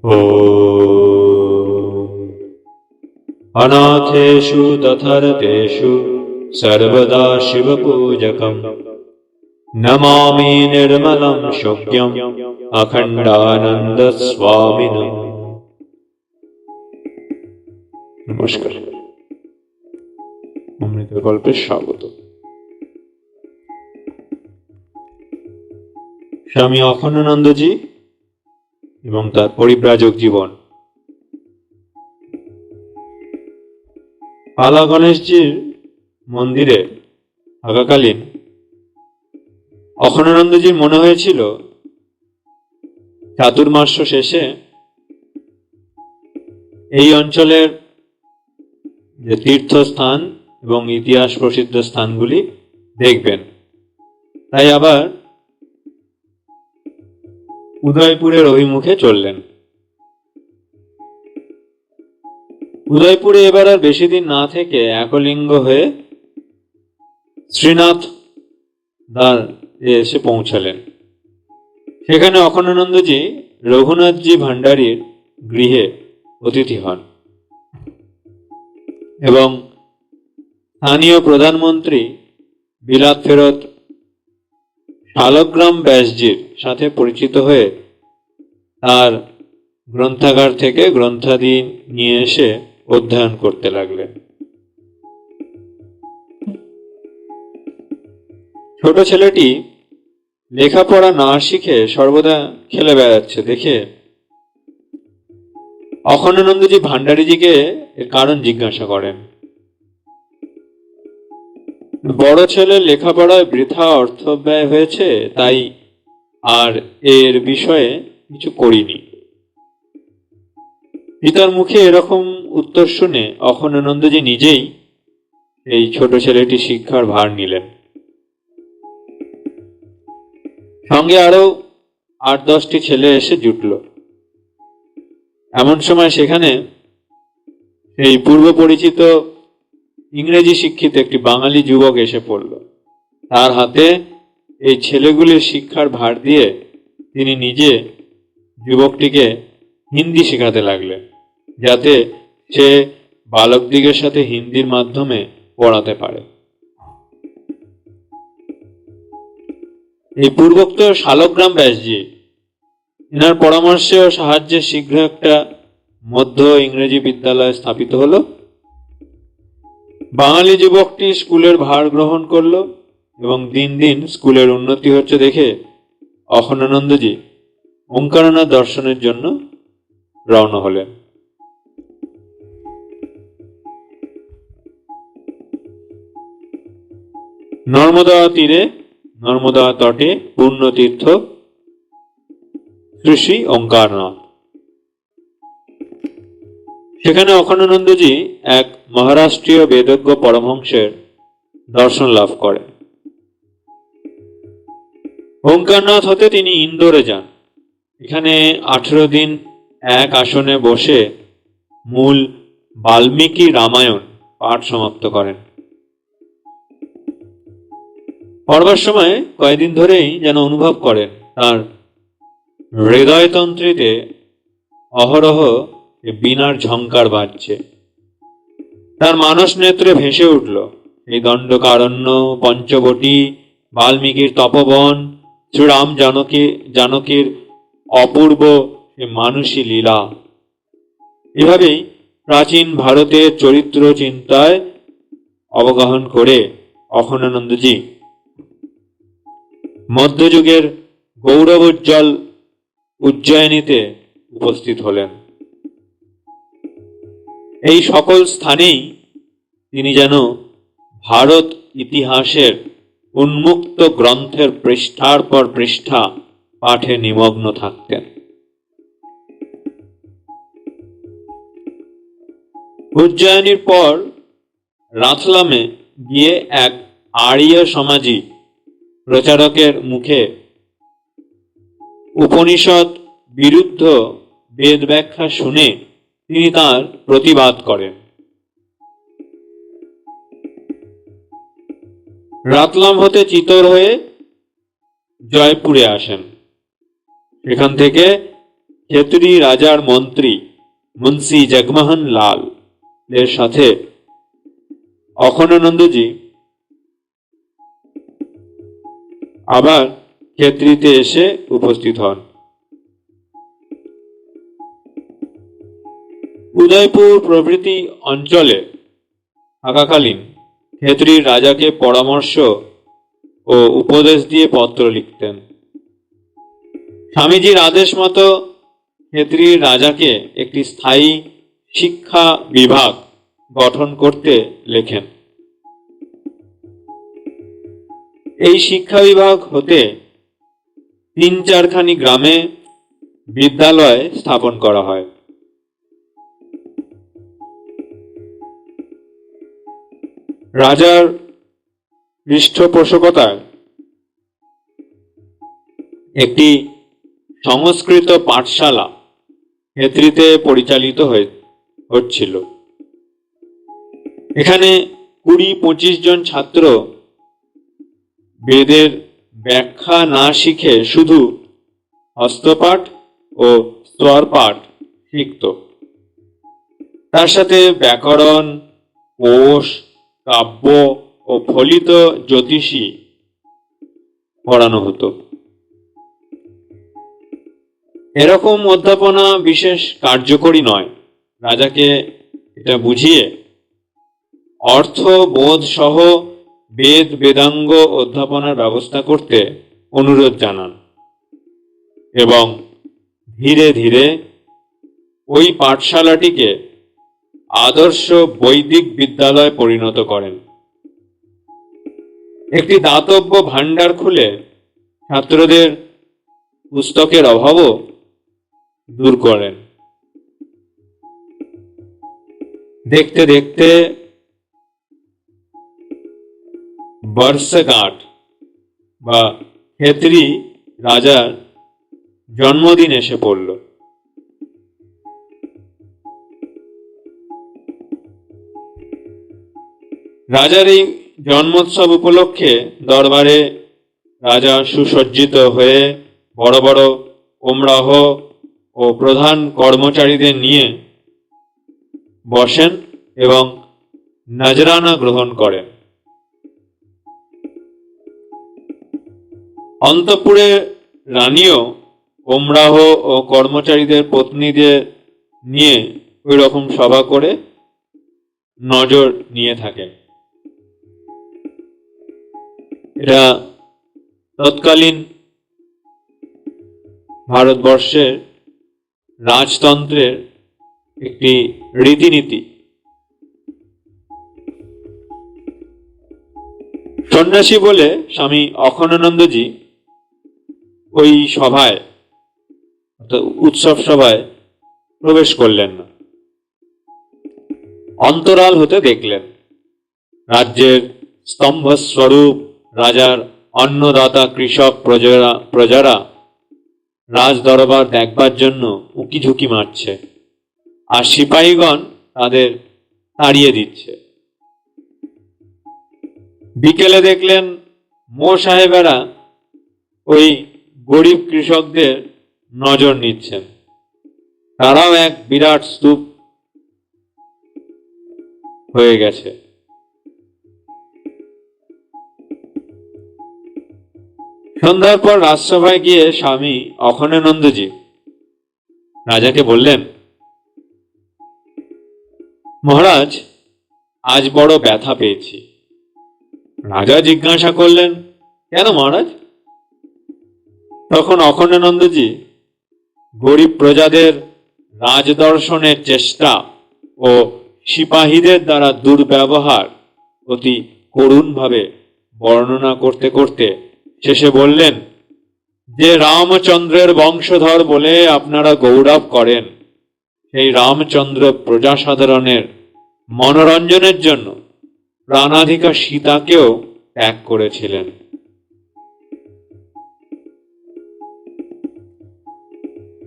ॐ अनाथेषु तथरतेषु सर्वदा शिवपूजकम् नमामि निर्मलं शुक्यम् अखण्डानन्दस्वामिनम् নমস্কার অমৃত গল্পের স্বাগত স্বামী অখণ্ডানন্দজি এবং তার পরিব্রাজক জীবন। পালা গণেশজির মন্দিরে থাকাকালীন অখণ্ডানন্দজির মনে হয়েছিল, চাতুর্মাস্য শেষে এই অঞ্চলের যে তীর্থস্থান এবং ইতিহাস প্রসিদ্ধ স্থানগুলি দেখবেন। তাই আবার উদয়পুরের অভিমুখে চললেন। উদয়পুরে এবার আর বেশি দিন না থেকে একলিঙ্গ হয়ে শ্রীনাথ দ্বার এসে পৌঁছালেন। সেখানে অখণ্ডানন্দজি রঘুনাথজি ভান্ডারীর গৃহে অতিথি হন এবং স্থানীয় প্রধানমন্ত্রী বিলাত ফেরত শালগ্রাম ব্যাসজির সাথে পরিচিত হয়ে তার গ্রন্থাগার থেকে গ্রন্থাদি নিয়ে এসে অধ্যয়ন করতে লাগলেন। ছোট ছেলেটি লেখাপড়া না শিখে সর্বদা খেলে বেড়াচ্ছে, দেখে অখণ্ডানন্দজি ভান্ডারীজিকে এর কারণ জিজ্ঞাসা করেন। বড় ছেলে লেখাপড়ায় বৃথা অর্থ ব্যয় হয়েছে, তাই আর এর বিষয়ে কিছু করিনি। পিতার মুখে এরকম উত্তর শুনে অখণ্ডানন্দজি নিজেই এই ছোট ছেলেটি শিক্ষার ভার নিলেন। সঙ্গে আরও আট দশটি ছেলে এসে জুটল। এমন সময় সেখানে এই পূর্ব পরিচিত ইংরেজি শিক্ষিত একটি বাঙালি যুবক এসে পড়ল। তার হাতে এই ছেলেগুলির শিক্ষার ভার দিয়ে তিনি নিজে যুবকটিকে হিন্দি শেখাতে লাগলেন, যাতে সে বালকদিগের সাথে হিন্দির মাধ্যমে পড়াতে পারে। এই পূর্বোক্ত শালগ্রাম ব্যাসজি, এনার পরামর্শে ও সাহায্যে শীঘ্র একটা মধ্য ইংরেজি বিদ্যালয় স্থাপিত হলো। বাঙালি যুবকটি স্কুলের ভার গ্রহণ করল। এবং দিন দিন স্কুলের উন্নতি হচ্ছে দেখে অখণ্ডানন্দজি ওঙ্কারনাথ দর্শনের জন্য রওনা হলেন। নর্মদা তীরে, নর্মদা তটে পূর্ণতীর্থ শ্রী ওঙ্কারনাথ। সেখানে অখণ্ডানন্দজি এক মহারাষ্ট্রীয় বেদজ্ঞ পরমহংসের দর্শন লাভ করেন। ওঙ্কারনাথ হতে তিনি ইন্দোরে যান। এখানে আঠেরো দিন এক আসনে বসে মূল বাল্মীকি রামায়ণ পাঠ সমাপ্ত করেন। পড়বার সময় কয়েকদিন ধরেই যেন অনুভব করেন তার হৃদয়তন্ত্রীতে অহরহ বিনার ঝঙ্কার বাজছে। তার মানস নেত্রে ভেসে উঠল এই দণ্ডকারণ্য পঞ্চবটি বাল্মীকির তপবন শ্রীরাম জানকী, জানকীর অপূর্ব মানুষী লীলা। এভাবেই প্রাচীন ভারতের চরিত্র চিন্তায় অবগাহন করে অখণ্ডানন্দজি। মধ্যযুগের গৌরবোজ্জ্বল উজ্জয়িনীতে উপস্থিত হলেন। এই সকল স্থানেই তিনি যেন ভারত ইতিহাসের উন্মুক্ত গ্রন্থের পৃষ্ঠার পর পৃষ্ঠা পাঠে নিমগ্ন থাকতেন। উজ্জয়িনীর পর রাথলামে গিয়ে এক আর্য সমাজী প্রচারকের মুখে উপনিষদ বিরুদ্ধ বেদ ব্যাখ্যা শুনে তিনি তার প্রতিবাদ করেন। রাতলাম হতে চিতর হয়ে জয়পুরে আসেন। এখান থেকে খেতড়ি রাজার মন্ত্রী মুন্সি জগমোহন লাল এর সাথে অখনানন্দজি আবার খেতড়িতে এসে উপস্থিত হন। উদয়পুর প্রভৃতি অঞ্চলে থাকাকালীন খেতড়ির রাজাকে পরামর্শ ও উপদেশ দিয়ে পত্র লিখতেন। স্বামীজির আদেশ মতো খেতড়ির রাজাকে একটি স্থায়ী শিক্ষা বিভাগ গঠন করতে লেখেন। এই শিক্ষা বিভাগ হতে তিন চারখানি গ্রামে বিদ্যালয় স্থাপন করা হয়। রাজার পৃষ্ঠপোষকতায় একটি সংস্কৃত পাঠশালা হেতৃতে পরিচালিত হয়ে হচ্ছিল। এখানে কুড়ি পঁচিশ জন ছাত্র বেদের ব্যাখ্যা না শিখে শুধু হস্তপাঠ ও স্তরপাঠ শিখত। তার সাথে ব্যাকরণ, কোষ কাব্য ও ফলিত জ্যোতিষী পড়ানো হতো। এরকম অধ্যাপনা বিশেষ কার্যকরী নয়। রাজাকে এটা বুঝিয়ে অর্থ, বোধ সহ বেদ, বেদাঙ্গ অধ্যাপনার ব্যবস্থা করতে অনুরোধ জানান এবং ধীরে ধীরে ওই পাঠশালাটিকে আদর্শ বৈদিক বিদ্যালয় পরিণত করেন। একটি দাতব্য ভাণ্ডার খুলে ছাত্রদের পুস্তকের অভাবও দূর করেন। দেখতে দেখতে বর্ষগাঁট বা খেতরি রাজার জন্মদিন এসে পড়ল। রাজার এই জন্মোৎসব উপলক্ষে দরবারে রাজা সুসজ্জিত হয়ে বড় বড় ওমরাহ ও প্রধান কর্মচারীদের নিয়ে বসেন এবং নজরানা গ্রহণ করেন। অন্তপুরে রানীও ওমরাহ ও কর্মচারীদের পত্নীদের নিয়ে ওই রকম সভা করে নজর নিয়ে থাকেন। এটা তৎকালীন ভারতবর্ষের রাজতন্ত্রের একটি রীতিনীতি। সন্ন্যাসী বলে স্বামী অখনানন্দজি ওই সভায় উৎসব সভায় প্রবেশ করলেন না। অন্তরাল হতে দেখলেন। রাজ্যের স্তম্ভস্বরূপ রাজার অন্নদাতা কৃষক প্রজারা প্রজারা রাজ দরবার দেখবার জন্য উকি ঝুঁকি মারছে আর সিপাহীগণ তাদের তাড়িয়ে দিচ্ছে। বিকেলে দেখলেন মো সাহেবেরা ওই গরিব কৃষকদের নজর নিচ্ছেন। তারাও এক বিরাট স্তূপ হয়ে গেছে। সন্ধ্যার পর রাজসভায় গিয়ে স্বামী অখনানন্দজি রাজাকে বললেন, মহারাজ, আজ বড় ব্যথা পেয়েছি। রাজা জিজ্ঞাসা করলেন, কেন মহারাজ? তখন অখণ্ডানন্দজি গরিব প্রজাদের রাজদর্শনের চেষ্টা ও সিপাহীদের দ্বারা দুর্ব্যবহার অতি করুণভাবে বর্ণনা করতে করতে শেষে বললেন, যে রামচন্দ্রের বংশধর বলে আপনারা গৌরব করেন, সেই রামচন্দ্র প্রজাসাধারণের মনোরঞ্জনের জন্য প্রাণাধিকা সীতাকেও ত্যাগ করেছিলেন।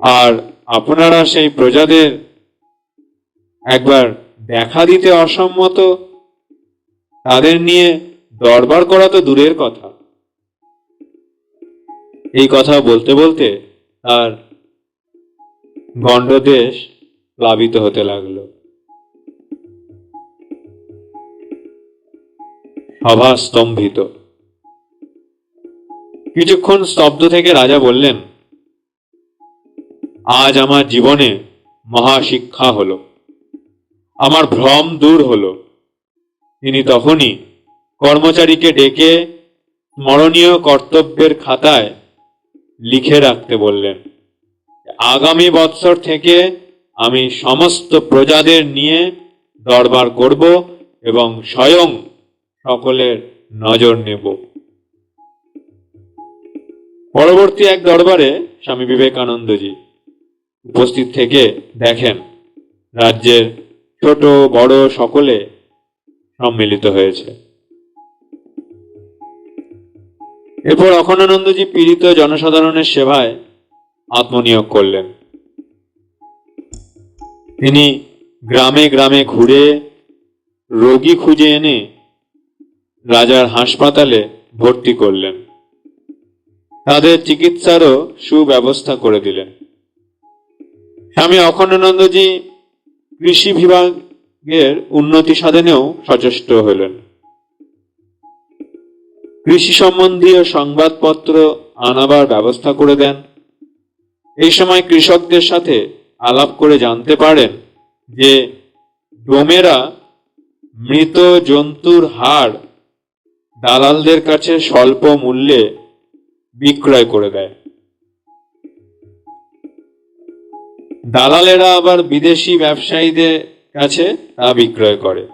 আর আপনারা সেই প্রজাদের একবার দেখা দিতে অসম্মত, তাদের নিয়ে দরবার করা তো দূরের কথা। এই কথা বলতে বলতে তার গণ্ডদেশ প্লাবিত হতে লাগল। সভা স্তম্ভিত। কিছুক্ষণ স্তব্ধ থেকে রাজা বললেন, আজ আমার জীবনে মহাশিক্ষা হলো। আমার ভ্রম দূর হল। তিনি তখনই কর্মচারীকে ডেকে স্মরণীয় কর্তব্যের খাতায় লিখে রাখতে বললেন, আগামী বৎসর থেকে আমি সমস্ত প্রজাদের নিয়ে দরবার করব এবং স্বয়ং সকলের নজর নেব। পরবর্তী এক দরবারে স্বামী বিবেকানন্দজি উপস্থিত থেকে দেখেন, রাজ্যের ছোট বড় সকলে সম্মিলিত হয়েছে। এরপর অখণ্ডানন্দজি পীড়িত জনসাধারণের সেবায় আত্মনিয়োগ করলেন। তিনি গ্রামে গ্রামে ঘুরে রোগী খুঁজে এনে রাজার হাসপাতালে ভর্তি করলেন। তাদের চিকিৎসারও সুব্যবস্থা করে দিলেন। স্বামী অখণ্ডানন্দজি কৃষি বিভাগের উন্নতি সাধনেও সচেষ্ট হলেন। কৃষি সম্বন্ধীয় সংবাদপত্র আনাবার ব্যবস্থা করে দেন। এই সময় কৃষকদের সাথে আলাপ করে জানতে পারেন যে ডোমেরা মৃত জন্তুর হাড় দালালদের কাছে স্বল্প মূল্যে বিক্রয় করে দেয়। দালালেরা আবার বিদেশি ব্যবসায়ীদের কাছে তা বিক্রয় করে।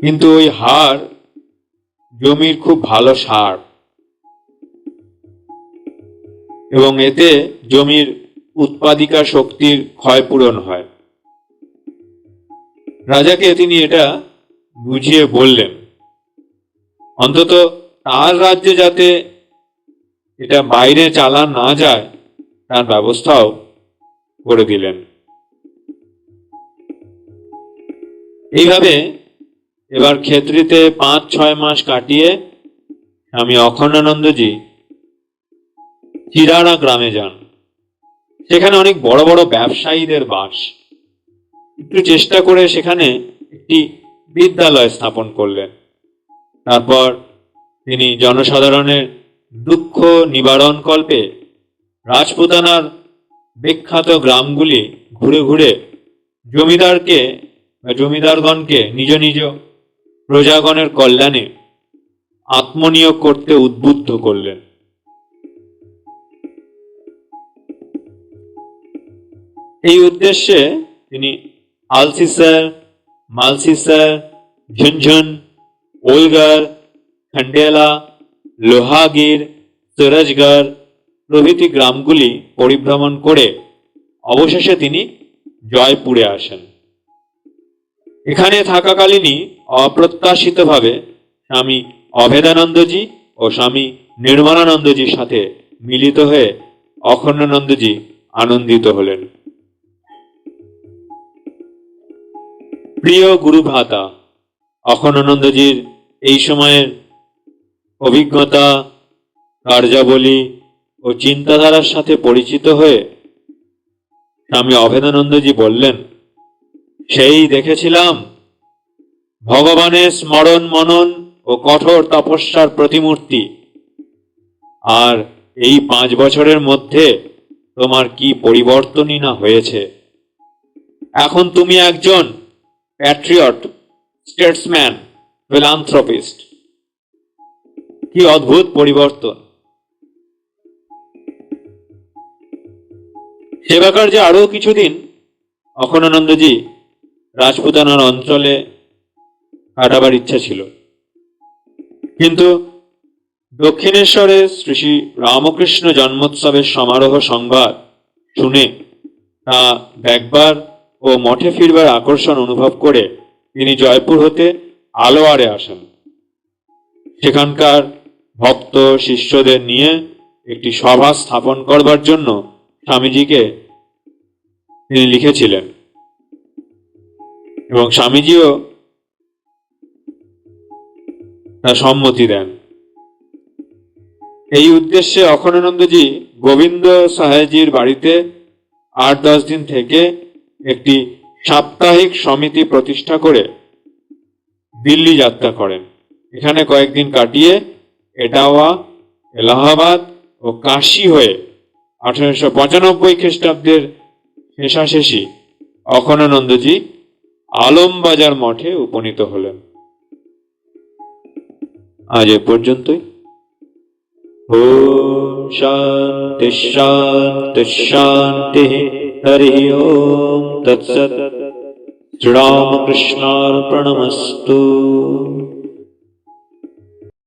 কিন্তু ওই হাড় জমির খুব ভালো সার। এবং এতে জমির উৎপাদিকা শক্তির ক্ষয়পূরণ হয়। রাজাকে তিনি এটা বুঝিয়ে বললেন, অন্তত তার রাজ্যে যাতে এটা বাইরে চালান না যায়, তার ব্যবস্থাও করে দিলেন। এইভাবে এবার ক্ষেত্রিতে পাঁচ, ছয় মাস কাটিয়ে আমি অখণ্ডানন্দজি চিরাড়া গ্রামে যান। সেখানে অনেক বড় বড় ব্যবসায়ীদের বাস। একটু চেষ্টা করে সেখানে একটি বিদ্যালয় স্থাপন করলেন। তারপর তিনি জনসাধারণের দুঃখ নিবারণ কল্পে রাজপুতানার বিখ্যাত গ্রামগুলি ঘুরে ঘুরে জমিদারকে জমিদারগণকে নিজ নিজ প্রজাগণের কল্যাণে আত্মনিয়োগ করতে উদ্বুদ্ধ করলেন। এই উদ্দেশ্যে তিনি আলসিসার, মালসিসার, ঝুনঝুন, ওলগার, খন্ডেলা, লোহাগির সুরজগড় প্রভৃতি গ্রামগুলি পরিভ্রমণ করে অবশেষে তিনি জয়পুরে আসেন। এখানে থাকাকালীনই অপ্রত্যাশিতভাবে স্বামী অভেদানন্দজি ও স্বামী নির্মলানন্দজির সাথে মিলিত হয়ে অখণ্ডানন্দজি আনন্দিত হলেন। প্রিয় গুরু ভ্রাতা অখণ্ডানন্দজির এই সময়ের অভিজ্ঞতা, কার্যাবলী ও চিন্তাধারার সাথে পরিচিত হয়ে স্বামী অভেদানন্দজি বললেন সেই দেখেছিলাম। ভগবানের স্মরণ, মনন ও কঠোর তপস্যার প্রতিমূর্তি। আর এই পাঁচ বছরের মধ্যে তোমার কি পরিবর্তনই না হয়েছে? এখন তুমি একজন প্যাট্রিয়ট স্টেটসম্যান ফিলান্থ্রপিস্ট কি অদ্ভুত পরিবর্তন। সেবা যে আরও কিছুদিন। অখণ্ডানন্দজি রাজপুতানার অঞ্চলে কাটাবার ইচ্ছা ছিল। কিন্তু দক্ষিণেশ্বরে শ্রী শ্রী রামকৃষ্ণ জন্মোৎসবের সমারোহ সংবাদ শুনে তা দেখবার ও মঠে ফিরবার আকর্ষণ অনুভব করে তিনি জয়পুর হতে আলোয়ারে আসেন। সেখানকার ভক্ত শিষ্যদের নিয়ে একটি সভা স্থাপন করবার জন্য স্বামীজিকে তিনি লিখেছিলেন। এবং স্বামীজিও সম্মতি দেন। এই উদ্দেশ্যে অখণ্ডানন্দজি গোবিন্দ সাহেজির বাড়িতে আট দশ দিন থেকে একটি সাপ্তাহিক সমিতি প্রতিষ্ঠা করে দিল্লি যাত্রা করেন। এখানে কয়েকদিন কাটিয়ে এটাওয়া, এলাহাবাদ ও কাশি হয়ে আঠারোশো পঁচানব্বই খ্রিস্টাব্দের শেষাশেষি অখনানন্দজি আলমবাজার মঠে উপনীত হলেন আজ এ পর্যন্তই ॐ शान्ति शान्ति शान्तिः हरिः ॐ तत्सत् श्रीरामकृष्णार्पणमस्तु